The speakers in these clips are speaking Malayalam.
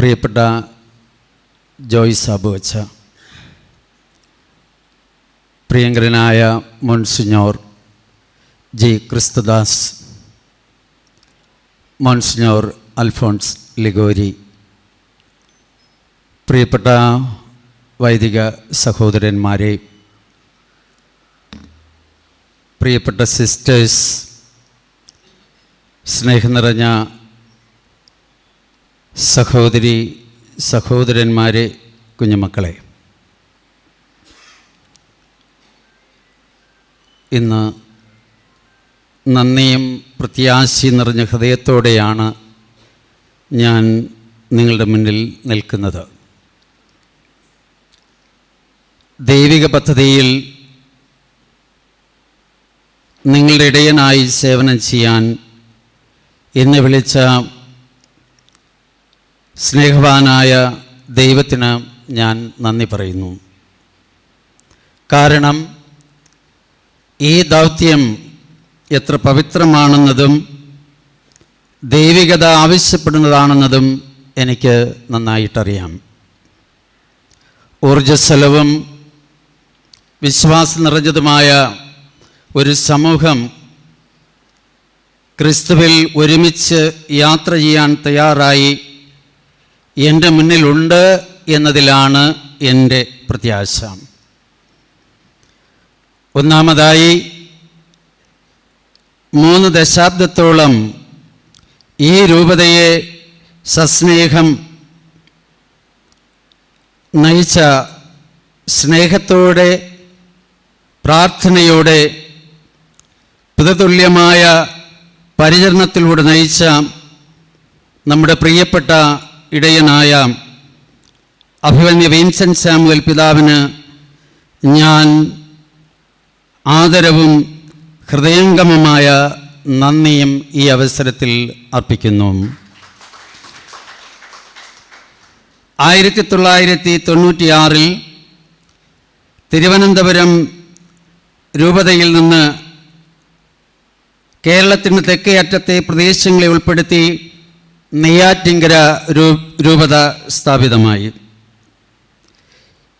പ്രിയപ്പെട്ട ജോയ് സാബു അച്ഛ പ്രിയങ്കരനായ monsignor G Kristudas monsignor Alphonse Liguori പ്രിയപ്പെട്ട വൈദിക സഹോദരന്മാരെ പ്രിയപ്പെട്ട സിസ്റ്റേഴ്സ് സ്നേഹം നിറഞ്ഞ സഹോദരി സഹോദരന്മാരെ കുഞ്ഞുമക്കളെ. ഇന്ന് നന്ദിയും പ്രത്യാശി നിറഞ്ഞ ഹൃദയത്തോടെയാണ് ഞാൻ നിങ്ങളുടെ മുന്നിൽ നിൽക്കുന്നത്. ദൈവിക പദ്ധതിയിൽ നിങ്ങളുടെ ഇടയനായി സേവനം ചെയ്യാൻ എന്നെ വിളിച്ച സ്നേഹവാനായ ദൈവത്തിന് ഞാൻ നന്ദി പറയുന്നു. കാരണം ഈ ദൗത്യം എത്ര പവിത്രമാണെന്നതും ദൈവികത ആവശ്യപ്പെടുന്നതാണെന്നതും എനിക്ക് നന്നായിട്ടറിയാം. ഊർജസ്വലവും വിശ്വാസം നിറഞ്ഞതുമായ ഒരു സമൂഹം ക്രിസ്തുവിൽ ഒരുമിച്ച് യാത്ര ചെയ്യാൻ തയ്യാറായി എന്റെ മുന്നിലുണ്ട് എന്നതിലാണ് എന്റെ പ്രത്യാശ. ഒന്നാമതായി മൂന്ന് ദശാബ്ദത്തോളം ഈ രൂപതയെ സസ്നേഹം നയിച്ച സ്നേഹത്തോടെ പ്രാർത്ഥനയോടെ പിതതുല്യമായ പരിചരണത്തിലൂടെ നയിച്ച നമ്മുടെ പ്രിയപ്പെട്ട ഇടയനായ അഭിമന്യ വിൻസൻ സാമുവൽ പിതാവിന് ഞാൻ ആദരവും ഹൃദയംഗമമായ നന്ദിയും ഈ അവസരത്തിൽ അർപ്പിക്കുന്നു. ആയിരത്തി തൊള്ളായിരത്തി തൊണ്ണൂറ്റിയാറിൽ തിരുവനന്തപുരം രൂപതയിൽ നിന്ന് കേരളത്തിന്റെ തെക്കേ അറ്റത്തെ പ്രദേശങ്ങളെ ഉൾപ്പെടുത്തി നെയ്യാറ്റിങ്കര രൂപത സ്ഥാപിതമായി.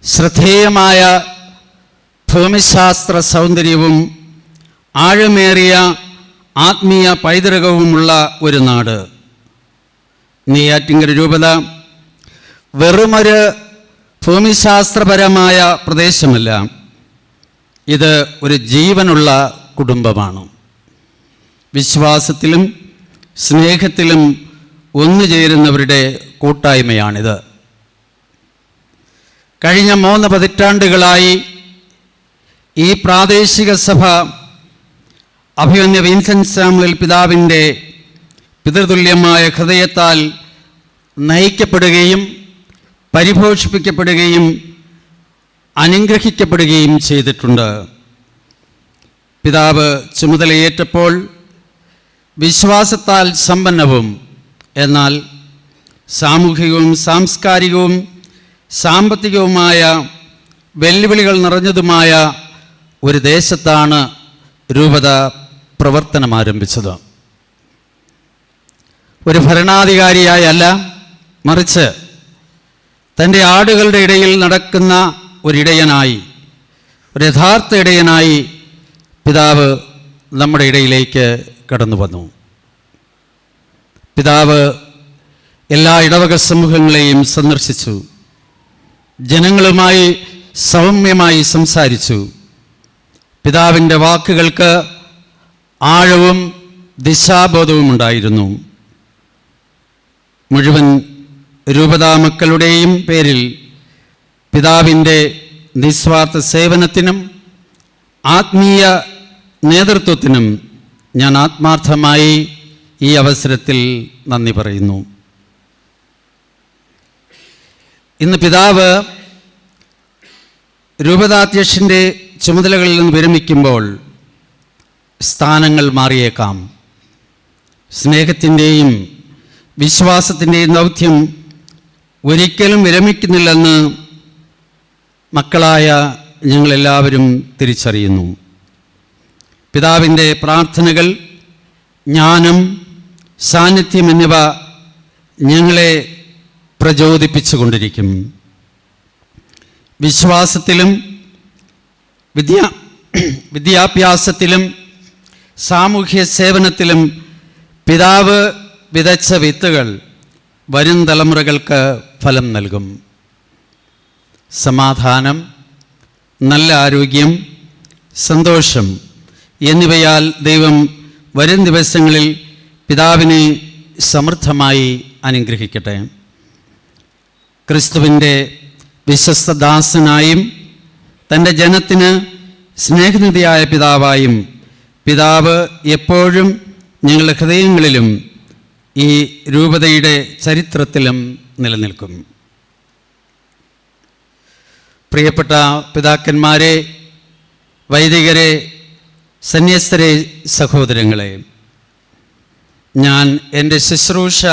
ശ്രദ്ധേയമായ ഭൂമിശാസ്ത്ര സൗന്ദര്യവും ആഴമേറിയ ആത്മീയ പൈതൃകവുമുള്ള ഒരു നാട്. നെയ്യാറ്റിങ്കര രൂപത വെറുമൊരു ഭൂമിശാസ്ത്രപരമായ പ്രദേശമല്ല. ഇത് ഒരു ജീവനുള്ള കുടുംബമാണ്. വിശ്വാസത്തിലും സ്നേഹത്തിലും ഒന്നുചേരുന്നവരുടെ കൂട്ടായ്മയാണിത്. കഴിഞ്ഞ മൂന്ന് പതിറ്റാണ്ടുകളായി ഈ പ്രാദേശിക സഭ അഭിമന്യ വിൻസെന്റ് സാമുവൽ പിതാവിന്റെ പിതൃതുല്യമായ ഹൃദയത്താൽ നയിക്കപ്പെടുകയും പരിപോഷിപ്പിക്കപ്പെടുകയും അനുഗ്രഹിക്കപ്പെടുകയും ചെയ്തിട്ടുണ്ട്. പിതാവ് ചുമതലയേറ്റപ്പോൾ വിശ്വാസത്താൽ സമ്പന്നവും എന്നാൽ സാമൂഹികവും സാംസ്കാരികവും സാമ്പത്തികവുമായ വെല്ലുവിളികൾ നിറഞ്ഞതുമായ ഒരു ദേശത്താണ് രൂപത പ്രവർത്തനം ആരംഭിച്ചത്. ഒരു ഭരണാധികാരിയായല്ല മറിച്ച് തന്റെ ആടുകളുടെ ഇടയിൽ നടക്കുന്ന ഒരിടയനായി ഒരു യഥാർത്ഥ ഇടയനായി പിതാവ് നമ്മുടെ ഇടയിലേക്ക് കടന്നു വന്നു പിതാവ് എല്ലാ ഇടവക സമൂഹങ്ങളെയും സന്ദർശിച്ചു. ജനങ്ങളുമായി സൗമ്യമായി സംസാരിച്ചു. പിതാവിന്റെ വാക്കുകൾക്ക് ആഴവും ദിശാബോധവും ഉണ്ടായിരുന്നു. മുഴുവൻ രൂപതാമക്കളുടെയും പേരിൽ പിതാവിന്റെ നിസ്വാർത്ഥ സേവനത്തിനും ആത്മീയ നേതൃത്വത്തിനും ഞാൻ ആത്മാർത്ഥമായി ഈ അവസരത്തിൽ നന്ദി പറയുന്നു. ഇന്ന് പിതാവ് രൂപതാധ്യക്ഷന്റെ ചുമതലകളിൽ നിന്ന് വിരമിക്കുമ്പോൾ സ്ഥാനങ്ങൾ മാറിയേക്കാം. സ്നേഹത്തിന്റെയും വിശ്വാസത്തിന്റെയും ദൗത്യം ഒരിക്കലും വിരമിക്കുന്നില്ലെന്ന് മക്കളായ ഞങ്ങളെല്ലാവരും തിരിച്ചറിയുന്നു. പിതാവിന്റെ പ്രാർത്ഥനകൾ ജ്ഞാനം സാന്നിധ്യം എന്നിവ ഞങ്ങളെ പ്രചോദിപ്പിച്ചുകൊണ്ടിരിക്കും. വിശ്വാസത്തിലും വിദ്യാ വിദ്യാഭ്യാസത്തിലും സാമൂഹ്യ സേവനത്തിലും പിതാവ് വിതച്ച വിത്തുകൾ വരും തലമുറകൾക്ക് ഫലം നൽകും. സമാധാനം നല്ല ആരോഗ്യം സന്തോഷം എന്നിവയാൽ ദൈവം വരും ദിവസങ്ങളിൽ പിതാവിനെ സമൃദ്ധമായി അനുഗ്രഹിക്കട്ടെ. ക്രിസ്തുവിന്റെ വിശ്വസ്തദാസനായും തന്റെ ജനത്തിന് സ്നേഹനിധിയായ പിതാവായും പിതാവ് എപ്പോഴും ഞങ്ങളുടെ ഹൃദയങ്ങളിലും ഈ രൂപതയുടെ ചരിത്രത്തിലും നിലനിൽക്കും. പ്രിയപ്പെട്ട പിതാക്കന്മാരെ വൈദികരെ സന്യസ്തരെ സഹോദരങ്ങളെ ഞാൻ എന്റെ ശുശ്രൂഷ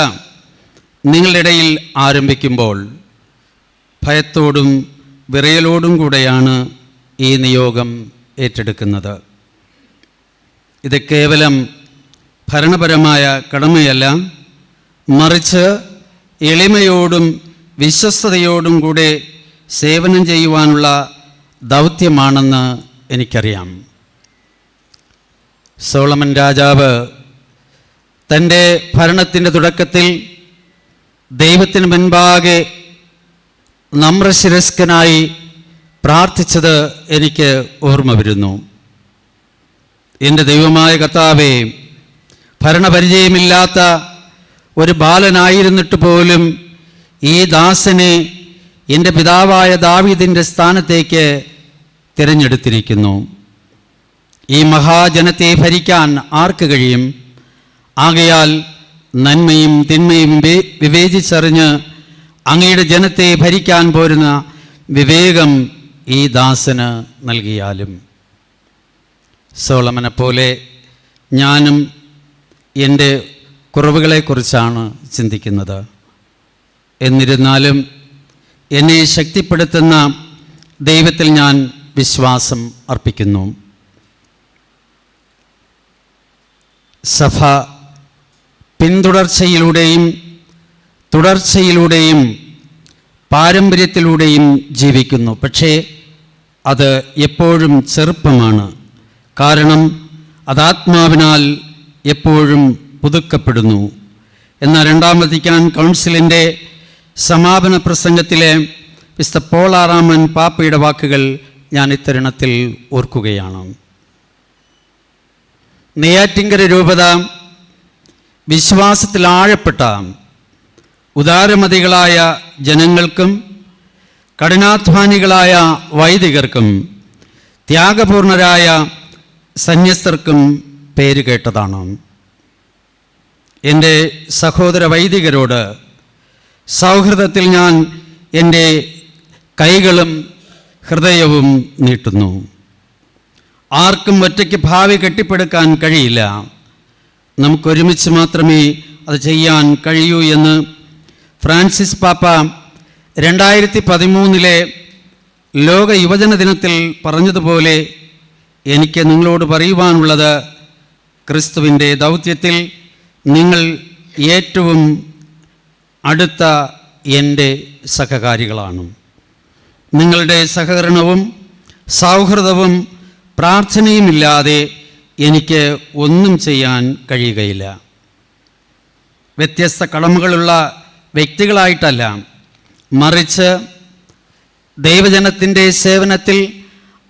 നിങ്ങളുടെ ഇടയിൽ ആരംഭിക്കുമ്പോൾ ഭയത്തോടും വിറയലോടും കൂടെയാണ് ഈ നിയോഗം ഏറ്റെടുക്കുന്നത്. ഇത് കേവലം ഭരണപരമായ കടമയല്ല മറിച്ച് എളിമയോടും വിശ്വസ്തയോടും കൂടെ സേവനം ചെയ്യുവാനുള്ള ദൗത്യമാണെന്ന് എനിക്കറിയാം. സോളമൻ രാജാവ് തന്റെ ഭരണത്തിന്റെ തുടക്കത്തിൽ ദൈവത്തിന് മുൻപാകെ നമ്രശിരസ്കനായി പ്രാർത്ഥിച്ചത് എനിക്ക് ഓർമ്മ വരുന്നു. എന്റെ ദൈവമായ കർത്താവേ ഭരണപരിചയമില്ലാത്ത ഒരു ബാലനായിരുന്നിട്ട് പോലും ഈ ദാസനെ എന്റെ പിതാവായ ദാവീദിന്റെ സ്ഥാനത്തേക്ക് തിരഞ്ഞെടുത്തിരിക്കുന്നു. ഈ മഹാജനത്തെ ഭരിക്കാൻ ആർക്ക് കഴിയും? ആകയാൽ നന്മയും തിന്മയും വിവേചിച്ചറിഞ്ഞ് അങ്ങയുടെ ജനത്തെ ഭരിക്കാൻ പോരുന്ന വിവേകം ഈ ദാസന് നൽകിയാലും. സോളമനെ പോലെ ഞാനും എന്റെ കുറവുകളെക്കുറിച്ചാണ് ചിന്തിക്കുന്നത്. എന്നിരുന്നാലും എന്നെ ശക്തിപ്പെടുത്തുന്ന ദൈവത്തിൽ ഞാൻ വിശ്വാസം അർപ്പിക്കുന്നു. സഭ പിന്തുടർച്ചയിലൂടെയും തുടർച്ചയിലൂടെയും പാരമ്പര്യത്തിലൂടെയും ജീവിക്കുന്നു. പക്ഷേ അത് എപ്പോഴും ചെറുപ്പമാണ്. കാരണം അത് ആത്മാവിനാൽ എപ്പോഴും പുതുക്കപ്പെടുന്നു. എന്നാൽ രണ്ടാം വത്തിക്കാൻ കൗൺസിലിന്റെ സമാപന പ്രസംഗത്തിലെ മിസ്റ്റർ പോളാറാമൻ പാപ്പയുടെ വാക്കുകൾ ഞാൻ ഇത്തരുണത്തിൽ ഓർക്കുകയാണ്. നെയ്യാറ്റിങ്കര രൂപത വിശ്വാസത്തിൽ ആഴപ്പെട്ട ഉദാരമതികളായ ജനങ്ങൾക്കും കഠിനാധ്വാനികളായ വൈദികർക്കും ത്യാഗപൂർണരായ സന്യസ്തർക്കും പേര് കേട്ടതാണ്. എന്റെ സഹോദര വൈദികരോട് സൗഹൃദത്തിൽ ഞാൻ എന്റെ കൈകളും ഹൃദയവും നീട്ടുന്നു. ആർക്കും ഒറ്റയ്ക്ക് ഭാവി കെട്ടിപ്പടുക്കാൻ കഴിയില്ല. നമുക്കൊരുമിച്ച് മാത്രമേ അത് ചെയ്യാൻ കഴിയൂ എന്ന് ഫ്രാൻസിസ് പാപ്പ രണ്ടായിരത്തി പതിമൂന്നിലെ ലോക യുവജന ദിനത്തിൽ പറഞ്ഞതുപോലെ എനിക്ക് നിങ്ങളോട് പറയുവാനുള്ളത് ക്രിസ്തുവിന്റെ ദൗത്യത്തിൽ നിങ്ങൾ ഏറ്റവും അടുത്ത എന്റെ സഹകാരികളാണ്. നിങ്ങളുടെ സഹകരണവും സൗഹൃദവും പ്രാർത്ഥനയുമില്ലാതെ എനിക്ക് ഒന്നും ചെയ്യാൻ കഴിയുകയില്ല. വ്യത്യസ്ത കടമകളുള്ള വ്യക്തികളായിട്ടല്ല. മറിച്ച് ദൈവജനത്തിന്റെ സേവനത്തിൽ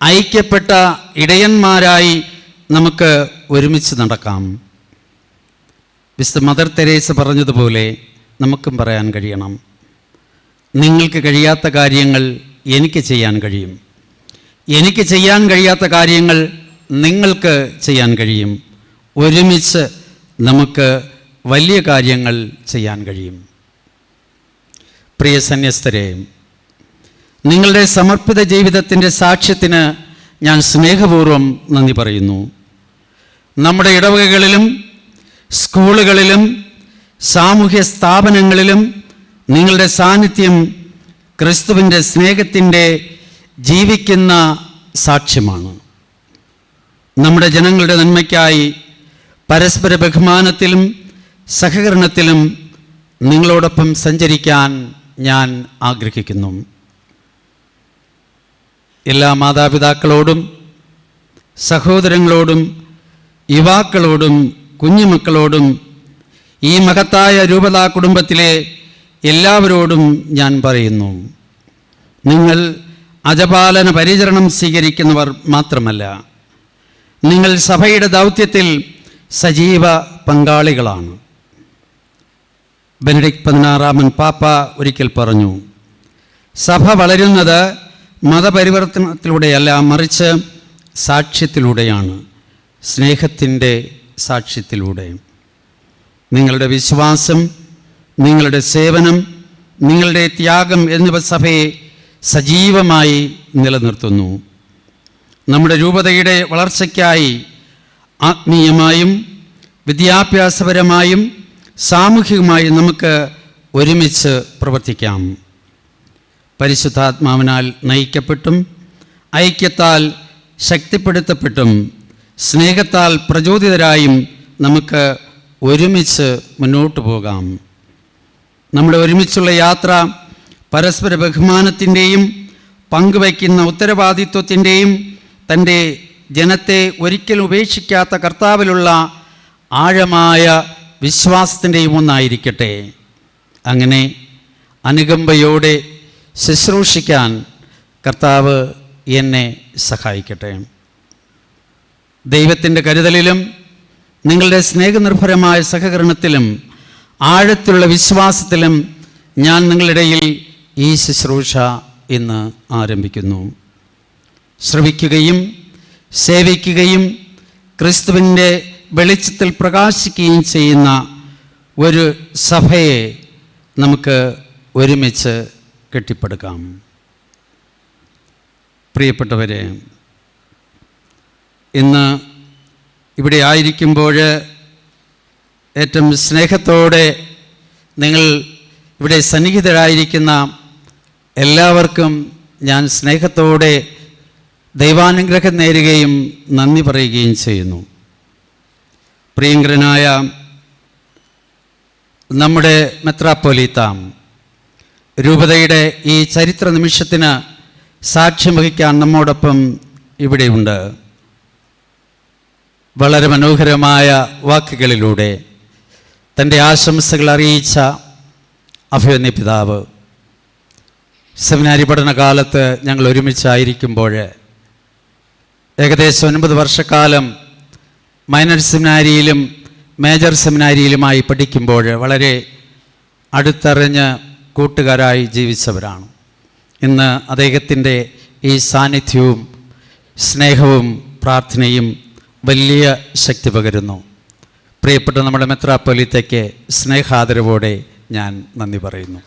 ഐക്യപ്പെട്ട ഇടയന്മാരായി നമുക്ക് ഒരുമിച്ച് നടക്കാം. വിശുദ്ധ മദർ തെരേസ പറഞ്ഞതുപോലെ നമുക്കും പറയാൻ കഴിയണം. നിങ്ങൾക്ക് കഴിയാത്ത കാര്യങ്ങൾ എനിക്ക് ചെയ്യാൻ കഴിയും. എനിക്ക് ചെയ്യാൻ കഴിയാത്ത കാര്യങ്ങൾ നിങ്ങൾക്ക് ചെയ്യാൻ കഴിയും. ഒരുമിച്ച് നമുക്ക് വലിയ കാര്യങ്ങൾ ചെയ്യാൻ കഴിയും. പ്രിയ സന്യസ്തരെ നിങ്ങളുടെ സമർപ്പിത ജീവിതത്തിന്റെ സാക്ഷ്യത്തിന് ഞാൻ സ്നേഹപൂർവം നന്ദി പറയുന്നു. നമ്മുടെ ഇടവകകളിലും സ്കൂളുകളിലും സാമൂഹ്യ സ്ഥാപനങ്ങളിലും നിങ്ങളുടെ സാന്നിധ്യം ക്രിസ്തുവിന്റെ സ്നേഹത്തിന്റെ ജീവിക്കുന്ന സാക്ഷ്യമാണ്. നമ്മുടെ ജനങ്ങളുടെ നന്മയ്ക്കായി പരസ്പര ബഹുമാനത്തിലും സഹകരണത്തിലും നിങ്ങളോടൊപ്പം സഞ്ചരിക്കാൻ ഞാൻ ആഗ്രഹിക്കുന്നു. എല്ലാ മാതാപിതാക്കളോടും സഹോദരങ്ങളോടും യുവാക്കളോടും കുഞ്ഞുമക്കളോടും ഈ മഹത്തായ രൂപതാ കുടുംബത്തിലെ എല്ലാവരോടും ഞാൻ പറയുന്നു. നിങ്ങൾ അജപാലന പരിചരണം സ്വീകരിക്കുന്നവർ മാത്രമല്ല നിങ്ങൾ സഭയുടെ ദൗത്യത്തിൽ സജീവ പങ്കാളികളാണ്. ബെനഡിക് പതിനാറാമൻ പാപ്പ ഒരിക്കൽ പറഞ്ഞു സഭ വളരുന്നത് മതപരിവർത്തനത്തിലൂടെയല്ല മറിച്ച് സാക്ഷ്യത്തിലൂടെയാണ് സ്നേഹത്തിന്റെ സാക്ഷ്യത്തിലൂടെ. നിങ്ങളുടെ വിശ്വാസം നിങ്ങളുടെ സേവനം നിങ്ങളുടെ ത്യാഗം എന്നിവ സഭയെ സജീവമായി നിലനിർത്തുന്നു. നമ്മുടെ രൂപതയുടെ വളർച്ചയ്ക്കായി ആത്മീയമായും വിദ്യാഭ്യാസപരമായും സാമൂഹികമായും നമുക്ക് ഒരുമിച്ച് പ്രവർത്തിക്കാം. പരിശുദ്ധാത്മാവിനാൽ നയിക്കപ്പെട്ടും ഐക്യത്താൽ ശക്തിപ്പെടുത്തപ്പെട്ടും സ്നേഹത്താൽ പ്രചോദിതരായും നമുക്ക് ഒരുമിച്ച് മുന്നോട്ട് പോകാം. നമ്മുടെ ഒരുമിച്ചുള്ള യാത്ര പരസ്പര ബഹുമാനത്തിന്റെയും പങ്കുവയ്ക്കുന്ന ഉത്തരവാദിത്വത്തിന്റെയും തന്റെ ജനത്തെ ഒരിക്കലും ഉപേക്ഷിക്കാത്ത കർത്താവിലുള്ള ആഴമായ വിശ്വാസത്തിന്റെയും ഒന്നായിരിക്കട്ടെ. അങ്ങനെ അനുകമ്പയോടെ ശുശ്രൂഷിക്കാൻ കർത്താവ് എന്നെ സഹായിക്കട്ടെ. ദൈവത്തിന്റെ കരുതലിലും നിങ്ങളുടെ സ്നേഹനിർഭരമായ സഹകരണത്തിലും ആഴത്തിലുള്ള വിശ്വാസത്തിലും ഞാൻ നിങ്ങളിടയിൽ ഈ ശുശ്രൂഷ ഇന്ന് ആരംഭിക്കുന്നു. ശ്രവിക്കുകയും സേവിക്കുകയും ക്രിസ്തുവിന്റെ വെളിച്ചത്തിൽ പ്രകാശിക്കുകയും ചെയ്യുന്ന ഒരു സഭയെ നമുക്ക് ഒരുമിച്ച് കെട്ടിപ്പടുക്കാം. പ്രിയപ്പെട്ടവരെ ഇന്ന് ഇവിടെ ആയിരിക്കുമ്പോൾ ഏറ്റവും സ്നേഹത്തോടെ നിങ്ങൾ ഇവിടെ സന്നിഹിതരായിരിക്കുന്ന എല്ലാവർക്കും ഞാൻ സ്നേഹത്തോടെ ദൈവാനുഗ്രഹം നേരുകയും നന്ദി പറയുകയും ചെയ്യുന്നു. പ്രിയങ്കരനായ നമ്മുടെ മെത്രാപ്പൊലീത്താം രൂപതയുടെ ഈ ചരിത്ര നിമിഷത്തിന് സാക്ഷ്യം വഹിക്കാൻ നമ്മോടൊപ്പം ഇവിടെയുണ്ട്. വളരെ മനോഹരമായ വാക്കുകളിലൂടെ തന്റെ ആശംസകൾ അറിയിച്ച അഭിമന്യ പിതാവ് സെമിനാരി പഠനകാലത്ത് ഞങ്ങൾ ഒരുമിച്ചായിരിക്കുമ്പോൾ ഏകദേശം ഒൻപത് വർഷക്കാലം മൈനർ സെമിനാരിയിലും മേജർ സെമിനാരിയിലുമായി പഠിക്കുമ്പോൾ വളരെ അടുത്തറിഞ്ഞ് കൂട്ടുകാരായി ജീവിച്ചവരാണ്. ഇന്ന് അദ്ദേഹത്തിന്റെ ഈ സാന്നിധ്യവും സ്നേഹവും പ്രാർത്ഥനയും വലിയ ശക്തി പകരുന്നു. പ്രിയപ്പെട്ട നമ്മുടെ മെത്രാപ്പൊലിത്തയ്ക്ക് സ്നേഹാദരവോടെ ഞാൻ നന്ദി പറയുന്നു.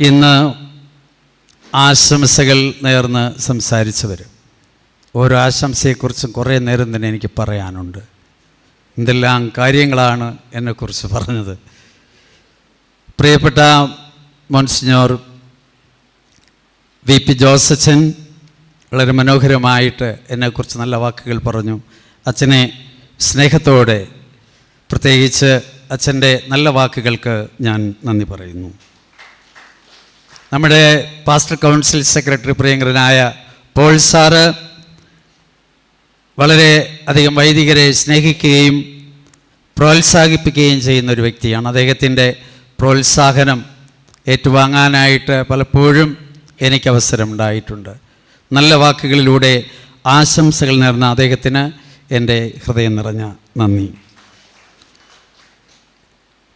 ഇന്ന് ആശംസകൾ നേർന്ന് സംസാരിച്ചവർ ഓരോ ആശംസയെക്കുറിച്ചും കുറേ നേരം തന്നെ എനിക്ക് പറയാനുണ്ട്. എന്തെല്ലാം കാര്യങ്ങളാണ് എന്നെക്കുറിച്ച് പറഞ്ഞത്. പ്രിയപ്പെട്ട മോൺസിഞ്ഞോർ വി പി ജോസച്ചൻ വളരെ മനോഹരമായിട്ട് എന്നെക്കുറിച്ച് നല്ല വാക്കുകൾ പറഞ്ഞു. അച്ഛനെ സ്നേഹത്തോടെ പ്രത്യേകിച്ച് അച്ഛന്റെ നല്ല വാക്കുകൾക്ക് ഞാൻ നന്ദി പറയുന്നു. നമ്മുടെ പാസ്റ്റർ കൗൺസിൽ സെക്രട്ടറി പ്രിയങ്കരനായ പോൾ സാറ് വളരെ അധികം വൈദികരെ സ്നേഹിക്കുകയും പ്രോത്സാഹിപ്പിക്കുകയും ചെയ്യുന്ന ഒരു വ്യക്തിയാണ്. അദ്ദേഹത്തിന്റെ പ്രോത്സാഹനം ഏറ്റുവാങ്ങാനായിട്ട് പലപ്പോഴും എനിക്ക് അവസരമുണ്ടായിട്ടുണ്ട്. നല്ല വാക്കുകളിലൂടെ ആശംസകൾ നേർന്ന അദ്ദേഹത്തിന് എന്റെ ഹൃദയം നിറഞ്ഞ നന്ദി.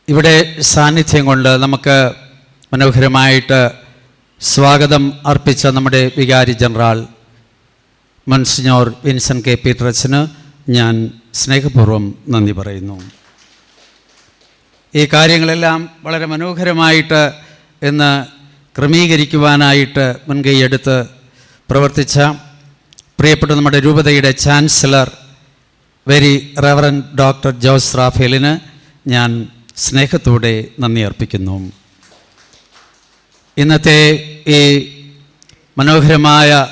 ഇവിടെ സാന്നിധ്യം കൊണ്ട് നമുക്ക് മനോഹരമായിട്ട് സ്വാഗതം അർപ്പിച്ച നമ്മുടെ വികാരി ജനറൽ മൺസിഞ്ഞോർ വിൻസൻ കെ പീറ്ററച്ചന് ഞാൻ സ്നേഹപൂർവം നന്ദി പറയുന്നു. ഈ കാര്യങ്ങളെല്ലാം വളരെ മനോഹരമായിട്ട് ഇന്ന് ക്രമീകരിക്കുവാനായിട്ട് മുൻകൈയെടുത്ത് പ്രവർത്തിച്ച പ്രിയപ്പെട്ട നമ്മുടെ രൂപതയുടെ chancellor very reverend doctor Jose റാഫേലിന് ഞാൻ സ്നേഹത്തോടെ നന്ദി അർപ്പിക്കുന്നു. ഇന്നത്തെ ഈ മനോഹരമായ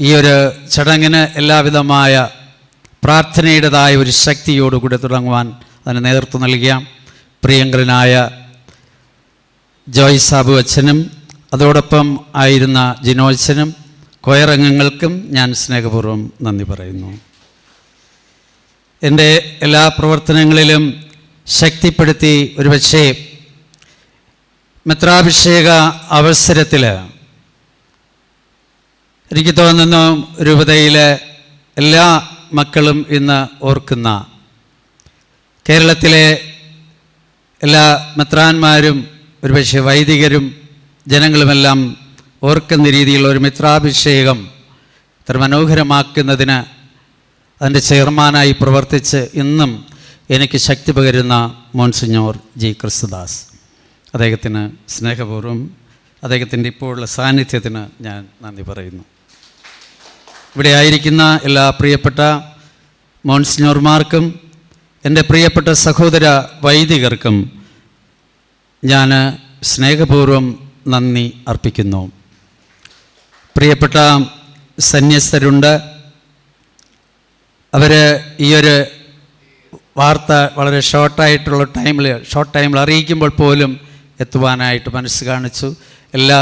ഈ ഒരു ചടങ്ങിന് എല്ലാവിധമായ പ്രാർത്ഥനയുടേതായ ഒരു ശക്തിയോടുകൂടി തുടങ്ങുവാൻ അതിന് നേതൃത്വം നൽകിയാം. പ്രിയങ്കരനായ ജോയ് സാബു അച്ഛനും അതോടൊപ്പം ആയിരുന്ന ജിനോച്ചനും കൊയറംഗങ്ങൾക്കും ഞാൻ സ്നേഹപൂർവം നന്ദി പറയുന്നു. എന്റെ എല്ലാ പ്രവർത്തനങ്ങളിലും ശക്തിപ്പെടുത്തി ഒരുപക്ഷേ മിത്രാഭിഷേക അവസരത്തിൽ എനിക്ക് തോന്നുന്നു രൂപതയിലെ എല്ലാ മക്കളും ഇന്ന് ഓർക്കുന്ന കേരളത്തിലെ എല്ലാ മെത്രാന്മാരും ഒരുപക്ഷെ വൈദികരും ജനങ്ങളുമെല്ലാം ഓർക്കുന്ന രീതിയിലുള്ള ഒരു മിത്രാഭിഷേകം ഇത്ര മനോഹരമാക്കുന്നതിന് അതിന്റെ ചെയർമാനായി പ്രവർത്തിച്ച് ഇന്നും എനിക്ക് ശക്തി പകരുന്ന മോൻസിഞ്ഞോർ ജി. ക്രിസ്തുദാസ് അദ്ദേഹത്തിന് സ്നേഹപൂർവം അദ്ദേഹത്തിന്റെ ഇപ്പോഴുള്ള സാന്നിധ്യത്തിന് ഞാൻ നന്ദി പറയുന്നു. ഇവിടെ ആയിരിക്കുന്ന എല്ലാ പ്രിയപ്പെട്ട മോൺസിനോർമാർക്കും എന്റെ പ്രിയപ്പെട്ട സഹോദര വൈദികർക്കും ഞാൻ സ്നേഹപൂർവം നന്ദി അർപ്പിക്കുന്നു. പ്രിയപ്പെട്ട സന്യസ്തരുണ്ട് അവർ ഈ ഒരു വാർത്ത വളരെ ഷോർട്ടായിട്ടുള്ള ടൈമിൽ ഷോർട്ട് ടൈമിൽ അറിയിക്കുമ്പോൾ പോലും എത്തുവാനായിട്ട് മനസ്സ് കാണിച്ചു. എല്ലാ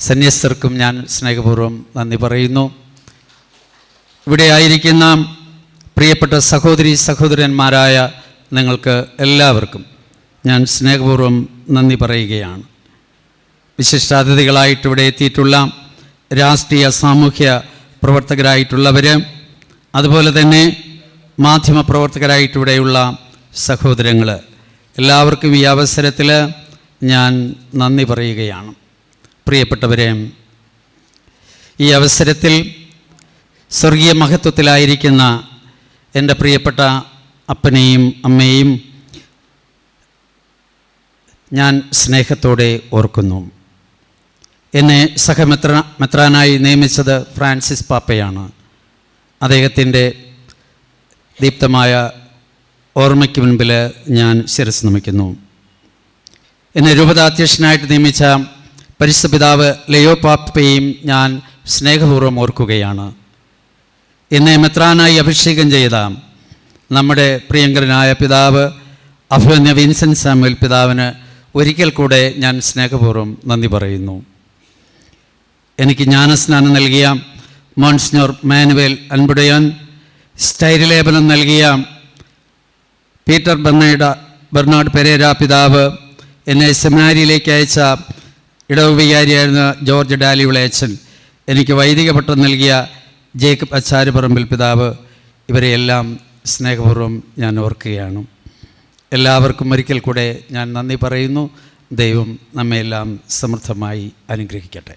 സന്യസ്തർക്കും ഞാൻ സ്നേഹപൂർവം നന്ദി പറയുന്നു. ഇവിടെ ആയിരിക്കുന്ന പ്രിയപ്പെട്ട സഹോദരി സഹോദരന്മാരായ നിങ്ങൾക്ക് എല്ലാവർക്കും ഞാൻ സ്നേഹപൂർവം നന്ദി പറയുകയാണ്. വിശിഷ്ടാതിഥികളായിട്ട് ഇവിടെ എത്തിയിട്ടുള്ള രാഷ്ട്രീയ സാമൂഹ്യ പ്രവർത്തകരായിട്ടുള്ളവർ അതുപോലെ തന്നെ മാധ്യമ പ്രവർത്തകരായിട്ട് സഹോദരങ്ങൾ എല്ലാവർക്കും ഈ അവസരത്തിൽ ഞാൻ നന്ദി പറയുകയാണ്. പ്രിയപ്പെട്ടവരെ ഈ അവസരത്തിൽ സ്വർഗീയ മഹത്വത്തിലായിരിക്കുന്ന എന്റെ പ്രിയപ്പെട്ട അപ്പനെയും അമ്മയെയും ഞാൻ സ്നേഹത്തോടെ ഓർക്കുന്നു. എന്നെ സഹമെത്ര മെത്രാനായി നിയമിച്ചത് ഫ്രാൻസിസ് പാപ്പയാണ്. അദ്ദേഹത്തിന്റെ ദീപ്തമായ ഓർമ്മയ്ക്ക് മുൻപിൽ ഞാൻ ശിരസ് നമിക്കുന്നു എന്നെ രൂപതാധ്യക്ഷനായിട്ട് നിയമിച്ച പരിശുദ്ധ പിതാവ് ലയോ പാപ്പയും ഞാൻ സ്നേഹപൂർവം ഓർക്കുകയാണ്. എന്നെ മെത്രാനായി അഭിഷേകം ചെയ്ത നമ്മുടെ പ്രിയങ്കരനായ പിതാവ് അഭിമന്യ വിൻസെന്റ് സാമുവൽ പിതാവിന് ഒരിക്കൽ കൂടെ ഞാൻ സ്നേഹപൂർവം നന്ദി പറയുന്നു. എനിക്ക് ജ്ഞാനസ്നാനം നൽകിയ മോൺസിനോർ മാനുവേൽ അൻപുടയൻ സ്റ്റൈരിലേപനം നൽകിയ പീറ്റർ ബെർണയുടെ ബെർണാഡ് പെരേര പിതാവ് എന്നെ സെമിനാരിയിലേക്ക് അയച്ച ഇടവികാരിയായിരുന്ന വികാരിയായിരുന്ന ജോർജ് ഡാലിയുടെ അച്ഛൻ എനിക്ക് വൈദിക പട്ടം നൽകിയ ജേക്കബ് അച്ചാരുപറമ്പിൽ പിതാവ് ഇവരെയെല്ലാം സ്നേഹപൂർവം ഞാൻ ഓർക്കുകയാണ്. എല്ലാവർക്കും ഒരിക്കൽ കൂടെ ഞാൻ നന്ദി പറയുന്നു. ദൈവം നമ്മയെല്ലാം സമൃദ്ധമായി അനുഗ്രഹിക്കട്ടെ.